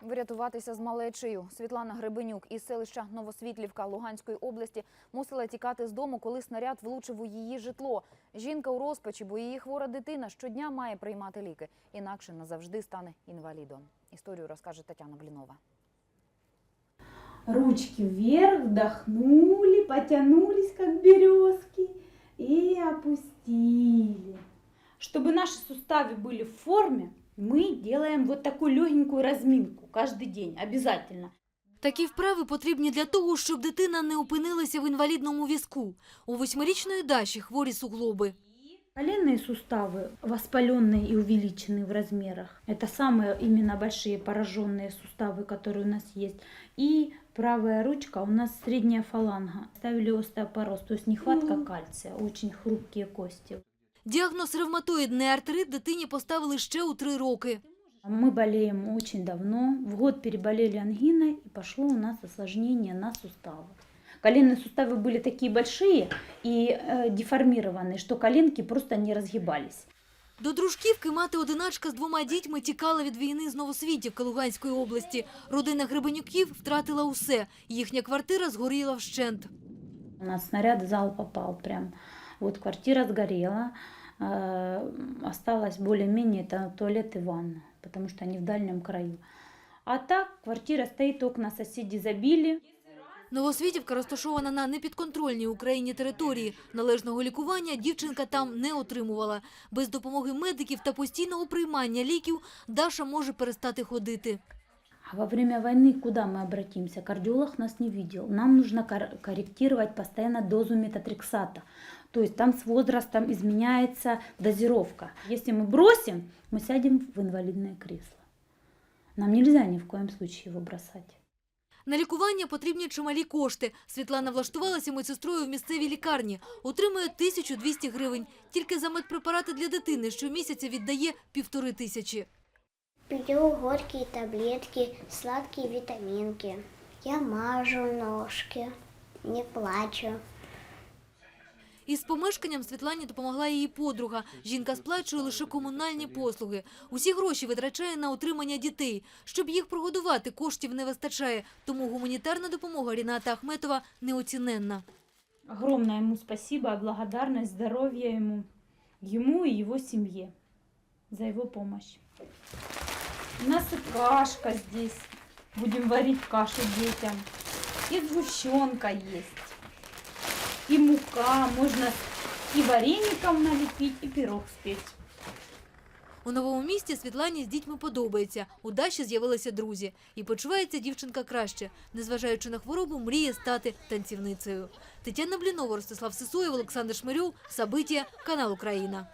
Врятуватися з малечею. Світлана Гребенюк із селища Новосвітлівка Луганської області мусила тікати з дому, коли снаряд влучив у її житло. Жінка у розпачі, бо її хвора дитина щодня має приймати ліки. Інакше назавжди стане інвалідом. Історію розкаже Тетяна Блінова. Ручки вверх, вдохнули, потянулись, как березки, и опустили. Чтобы наши суставы были в форме, мы делаем вот такую легенькую разминку каждый день, обязательно. Такі вправи потрібні для того, щоб дитина не опинилася в інвалідному візку. У восьмирічної Даші хворі суглоби. Коленные суставы воспаленные и увеличенные в размерах. Это самые именно большие пораженные суставы, которые у нас есть. И правая ручка у нас средняя фаланга. Ставили остеопороз, то есть нехватка кальция, очень хрупкие кости. Діагноз ревматоїдний артрит дитині поставили ще у три роки. Мы болеем очень давно. В год переболели ангиной, и пошло у нас осложнение на суставах. Коленные суставы были такие большие и э, деформированные, что коленки просто не разгибались. До дружківки мати-одиначка з двома дітьми тікала від війни з Новосвітівки Луганської області. Родина Гребенюків втратила усе. Їхня квартира згоріла вщент. У нас снаряд в зал попал прям. Вот квартира сгорела. э, Осталось более-менее это туалет и ванна, потому что они в дальнем краю. А так квартира стоит, окна соседи забили. Новосвітівка розташована на непідконтрольній Україні території. Належного лікування дівчинка там не отримувала. Без допомоги медиків та постійного приймання ліків Даша може перестати ходити. А во время войны куда мы обратимся? Кардиолог нас не видел. Нам нужно кор- корректировать постоянно дозу метатрексата. То есть там с возрастом изменяется дозировка. Если мы бросим, мы сядем в инвалидное кресло. Нам нельзя ни в коем случае его бросать. На лікування потрібні чималі кошти. Світлана влаштувалася медсестрою в місцевій лікарні. Отримує 1200 гривень. Тільки за медпрепарати для дитини щомісяця віддає півтори тисячі. Пью горькие таблетки, сладкие витаминки. Я мажу ножки, не плачу. Із помешканням Світлані допомогла її подруга. Жінка сплачує лише комунальні послуги. Усі гроші витрачає на утримання дітей. Щоб їх прогодувати, коштів не вистачає. Тому гуманітарна допомога Ріната Ахметова неоціненна. Огромное ему спасибо, благодарность, здоровья ему, ему и его семье за его помощь. У нас и кашка здесь. Будем варить кашу детям. И сгущенка есть. И мука. Можно и вареников налепить, и пирог спеть. У новому місті Світлані з дітьми подобається. У Даші з'явилися друзі. І почувається дівчинка краще. Незважаючи на хворобу, мріє стати танцівницею. Тетяна Блінова, Ростислав Сисоєв, Олександр Шмирьов, Сабиття, канал Україна.